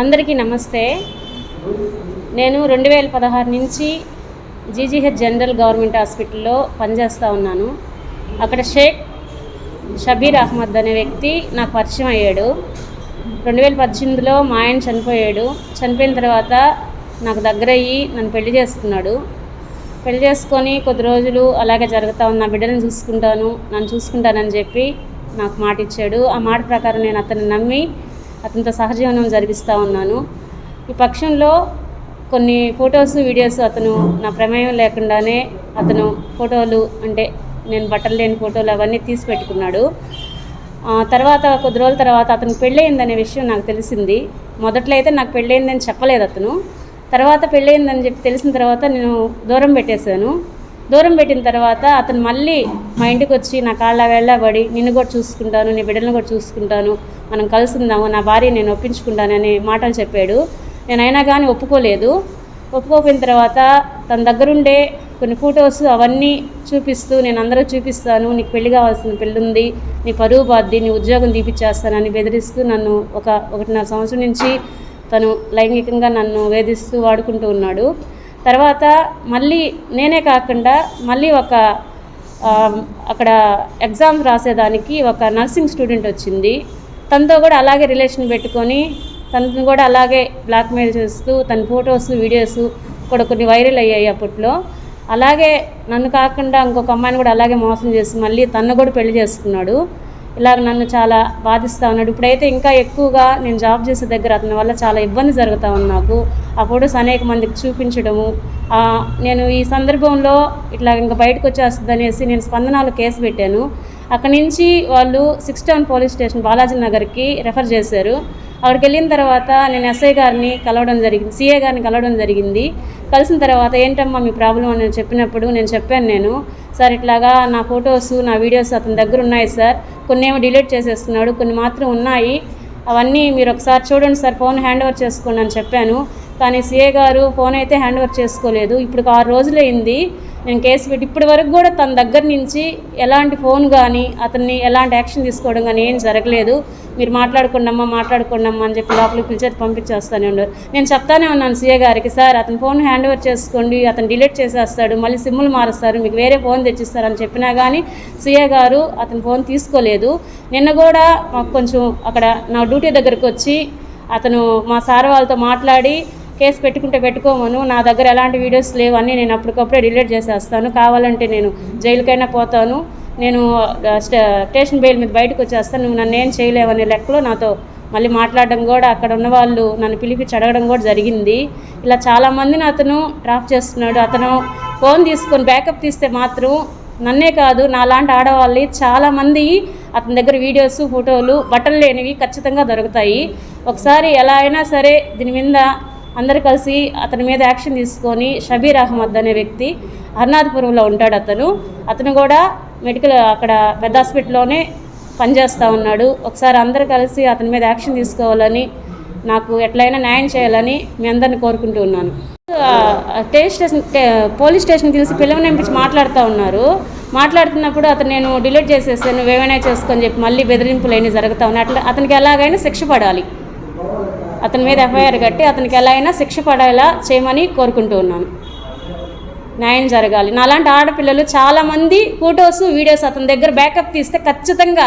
అందరికీ నమస్తే. నేను రెండు వేల పదహారు నుంచి జీజీహెచ్ జనరల్ గవర్నమెంట్ హాస్పిటల్లో పనిచేస్తూ ఉన్నాను. అక్కడ షేక్ షబీర్ అహ్మద్ అనే వ్యక్తి నాకు పరిచయం అయ్యాడు. రెండు వేల పద్దెనిమిదిలో మా ఆయన చనిపోయాడు. చనిపోయిన తర్వాత నాకు దగ్గరయ్యి నన్ను పెళ్ళి చేసుకున్నాడు పెళ్ళి చేసుకొని కొద్ది రోజులు అలాగే జరుగుతూ ఉంది నా బిడ్డలను చూసుకుంటాను నన్ను చూసుకుంటానని చెప్పి నాకు మాట ఇచ్చాడు ఆ మాట ప్రకారం నేను అతన్ని నమ్మి అతనితో సహజీవనం జరిపిస్తూ ఉన్నాను. ఈ పక్షంలో కొన్ని ఫొటోస్ వీడియోస్ అతను నా ప్రమేయం లేకుండానే అతను ఫోటోలు అంటే నేను బట్టలు లేని ఫోటోలు అవన్నీ తీసి పెట్టుకున్నాడు. తర్వాత కొద్ది రోజుల తర్వాత అతను పెళ్ళయిందనే విషయం నాకు తెలిసింది. మొదట్లో అయితే నాకు పెళ్ళయిందని చెప్పలేదు అతను. తర్వాత పెళ్ళయిందని చెప్పి తెలిసిన తర్వాత నేను దూరం పెట్టేశాను. దూరం పెట్టిన తర్వాత అతను మళ్ళీ మా ఇంటికి వచ్చి నా కాళ్ళ వెళ్ళబడి నిన్ను కూడా చూసుకుంటాను నీ బిడ్డలను కూడా చూసుకుంటాను మనం కలిసి నా భార్య నేను ఒప్పించుకుంటానని మాటలు చెప్పాడు. నేను అయినా కానీ ఒప్పుకోలేదు. ఒప్పుకోపోయిన తర్వాత తన దగ్గరుండే కొన్ని ఫొటోస్ అవన్నీ చూపిస్తూ నేను అందరూ చూపిస్తాను నీకు పెళ్ళి కావాల్సిన పెళ్ళి ఉంది నీ పరువు బాధ్ది నీ ఉద్యోగం తీపిచ్చేస్తానని బెదిరిస్తూ నన్ను ఒక ఒకటిన్నర సంవత్సరం నుంచి తను లైంగికంగా నన్ను వేధిస్తూ వాడుకుంటూ ఉన్నాడు. తర్వాత మళ్ళీ నేనే కాకుండా మళ్ళీ ఒక అక్కడ ఎగ్జామ్ రాసేదానికి ఒక నర్సింగ్ స్టూడెంట్ వచ్చింది. తనతో కూడా అలాగే రిలేషన్ పెట్టుకొని తనను కూడా అలాగే బ్లాక్మెయిల్ చేస్తూ తన ఫొటోస్ వీడియోస్ కూడా కొన్ని వైరల్ అయ్యాయి అప్పట్లో. అలాగే నన్ను కాకుండా ఇంకొక అమ్మాయిని కూడా అలాగే మోసం చేసి మళ్ళీ తను కూడా పెళ్ళి చేసుకున్నాడు. ఇలాగ నన్ను చాలా బాధిస్తూ ఉన్నాడు. ఇప్పుడైతే ఇంకా ఎక్కువగా నేను జాబ్ చేసే దగ్గర అతని వల్ల చాలా ఇబ్బంది జరుగుతూ ఉంది నాకు. ఆ ఫొటోస్ అనేక మందికి చూపించడము. నేను ఈ సందర్భంలో ఇట్లా ఇంకా బయటకు వచ్చేస్తుంది అనేసి నేను స్పందనలో కేసు పెట్టాను. అక్కడి నుంచి వాళ్ళు six town police station Balaji నగర్కి రెఫర్ చేశారు. అక్కడికి వెళ్ళిన తర్వాత నేను ఎస్ఐ గారిని కలవడం జరిగింది సిఏ గారిని కలవడం జరిగింది. కలిసిన తర్వాత ఏంటమ్మా మీ ప్రాబ్లం అని చెప్పినప్పుడు నేను చెప్పాను నేను సార్ ఇట్లాగా నా ఫొటోస్ నా వీడియోస్ అతని దగ్గర ఉన్నాయి సార్. కొన్ని ఏమో డిలీట్ చేసేస్తున్నాడు కొన్ని మాత్రం ఉన్నాయి. అవన్నీ మీరు ఒకసారి చూడండి సార్ ఫోన్ హ్యాండ్ ఓవర్ చేసుకోండి అని చెప్పాను. కానీ సిఏ గారు ఫోన్ అయితే హ్యాండ్ ఓవర్ చేసుకోలేదు. ఇప్పుడు ఆరు రోజులైంది. నేను కేసు పెట్టి ఇప్పటి వరకు కూడా తన దగ్గర నుంచి ఎలాంటి ఫోన్ కానీ అతన్ని ఎలాంటి యాక్షన్ తీసుకోవడం కానీ ఏం జరగలేదు. మీరు మాట్లాడుకోండమ్మా మాట్లాడుకోండమ్మా అని చెప్పి లోపల పిలిచేది పంపించేస్తానే ఉన్నారు. నేను చెప్తానే ఉన్నాను సీఏ గారికి సార్ అతని ఫోన్ హ్యాండ్ ఓవర్ చేసుకోండి అతను డిలీట్ చేసేస్తాడు మళ్ళీ సిమ్ములు మారుస్తారు మీకు వేరే ఫోన్ తెచ్చిస్తారని చెప్పినా కానీ సీఏ గారు అతని ఫోన్ తీసుకోలేదు. నిన్న కూడా మాకు కొంచెం అక్కడ నా డ్యూటీ దగ్గరకు వచ్చి అతను మా సార్ వాళ్ళతో మాట్లాడి కేసు పెట్టుకుంటే పెట్టుకోమను నా దగ్గర ఎలాంటి వీడియోస్ లేవు అన్నీ నేను అప్పటికప్పుడే డిలీట్ చేసేస్తాను. కావాలంటే నేను జైలుకైనా పోతాను. నేను స్టేషన్ బెయిల్ మీద బయటకు వచ్చేస్తాను. నువ్వు నన్ను ఏం చేయలేవనే లెక్కలో నాతో మళ్ళీ మాట్లాడడం కూడా అక్కడ ఉన్న వాళ్ళు నన్ను పిలిపించి అడగడం కూడా జరిగింది. ఇలా చాలామందిని అతను ట్రాప్ చేస్తున్నాడు. అతను ఫోన్ తీసుకొని బ్యాకప్ తీస్తే మాత్రం నన్నే కాదు నాలాంటి ఆడవాళ్ళని చాలామంది అతని దగ్గర వీడియోస్ ఫోటోలు బట్టలు లేనివి ఖచ్చితంగా దొరుకుతాయి. ఒకసారి ఎలా అయినా సరే దీని మీద అందరు కలిసి అతని మీద యాక్షన్ తీసుకొని షబీర్ అహ్మద్ అనే వ్యక్తి హర్నాథపురంలో ఉంటాడు అతను. అతను కూడా మెడికల్ అక్కడ పెద్ద హాస్పిటల్లోనే పనిచేస్తూ ఉన్నాడు. ఒకసారి అందరు కలిసి అతని మీద యాక్షన్ తీసుకోవాలని నాకు ఎట్లయినా న్యాయం చేయాలని మీ అందరిని కోరుకుంటూ ఉన్నాను. ఆ, స్టేషన్ పోలీస్ స్టేషన్ తెలిసి పిల్లవని పంపించి మాట్లాడుతూ ఉన్నారు. మాట్లాడుతున్నప్పుడు అతను నేను డిలీట్ చేసేసాను నువ్వేమైనా చేసుకొని చెప్పి మళ్ళీ బెదిరింపులు అయినా జరుగుతూ ఉన్నాయి. అట్లా అతనికి ఎలాగైనా శిక్ష పడాలి. అతని మీద ఎఫ్ఐఆర్ కట్టి అతనికి ఎలా అయినా శిక్ష పడేలా చేయమని కోరుకుంటూ ఉన్నాను. న్యాయం జరగాలి. నాలాంటి ఆడపిల్లలు చాలామంది ఫొటోస్ వీడియోస్ అతని దగ్గర బ్యాకప్ తీస్తే ఖచ్చితంగా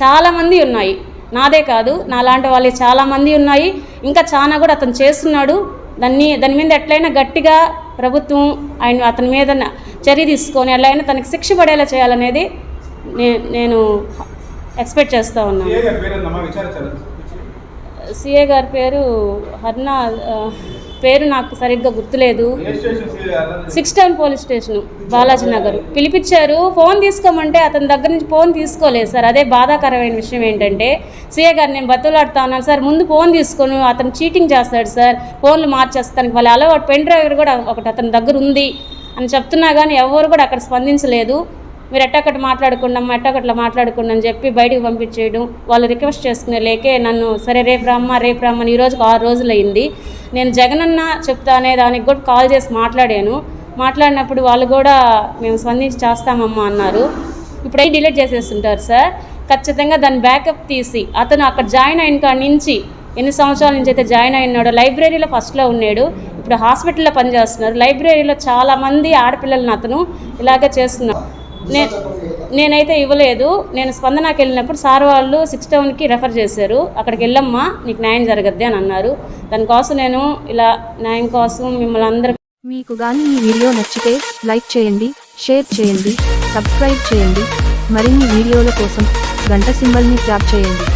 చాలామంది ఉన్నాయి. నాదే కాదు నాలాంటి వాళ్ళు చాలామంది ఉన్నాయి. ఇంకా చాలా కూడా అతను చేస్తున్నాడు. దాన్ని దాని మీద ఎట్లయినా గట్టిగా ప్రభుత్వం ఆయన అతని మీద చర్య తీసుకొని ఎట్లయినా తనకి శిక్ష పడేలా చేయాలనేది నేను ఎక్స్పెక్ట్ చేస్తూ ఉన్నాను ఏ గారి పేరేందమ్మా విచారించారు సిఏ గారి పేరు హర్నా పేరు నాకు సరిగ్గా గుర్తులేదు. Six town police station Balaji Nagar. పిలిపించారు ఫోన్ తీసుకోమంటే అతని దగ్గర నుంచి ఫోన్ తీసుకోలేదు సార్. అదే బాధాకరమైన విషయం ఏంటంటే సీఏ గారు నేను బతులాడుతా ఉన్నాను సార్. ముందు ఫోన్ తీసుకొని అతను చీటింగ్ చేస్తాడు సార్. ఫోన్లు మార్చేస్తానికి వాళ్ళ అలవాటు పెన్ డ్రైవర్ కూడా ఒకటి అతని దగ్గర ఉంది అని చెప్తున్నా కానీ ఎవరు కూడా అక్కడ స్పందించలేదు. మీరు ఎట్టక్కట మాట్లాడుకున్నాం ఎట్టకట్లా మాట్లాడుకున్నాం చెప్పి బయటకు పంపించేయడం వాళ్ళు రిక్వెస్ట్ చేసుకునే లేకే నన్ను సరే రేపు రమ్మ రేపు రమ్మని ఈ రోజుకు ఆరు రోజులు అయింది నేను జగనన్న చెప్తానే దానికి కూడా కాల్ చేసి మాట్లాడాను. మాట్లాడినప్పుడు వాళ్ళు కూడా మేము స్పందించి చేస్తామమ్మా అన్నారు. ఇప్పుడే డిలీట్ చేసేస్తుంటారు సార్? ఖచ్చితంగా దాన్ని బ్యాకప్ తీసి అతను అక్కడ జాయిన్ అయిన కాడి నుంచి ఎన్ని సంవత్సరాల నుంచి అయితే జాయిన్ అయినాడో లైబ్రరీలో ఫస్ట్లో ఉన్నాడు. ఇప్పుడు హాస్పిటల్లో పనిచేస్తున్నారు. లైబ్రరీలో చాలామంది ఆడపిల్లలను అతను ఇలాగే చేస్తున్నారు. నే నేనైతే ఇవ్వలేదు. నేను స్పందనకి వెళ్ళినప్పుడు సార్ వాళ్ళు సిక్స్ టౌన్కి రెఫర్ చేశారు. అక్కడికి వెళ్ళమ్మా నీకు న్యాయం జరగద్ది అని అన్నారు. దానికోసం నేను ఇలా న్యాయం కోసం మిమ్మల్ని అందరూ మీకు కానీ ఈ వీడియో నచ్చితే లైక్ చేయండి షేర్ చేయండి సబ్స్క్రైబ్ చేయండి. మరిన్ని వీడియోల కోసం గంట సింబల్ని ట్యాప్ చేయండి.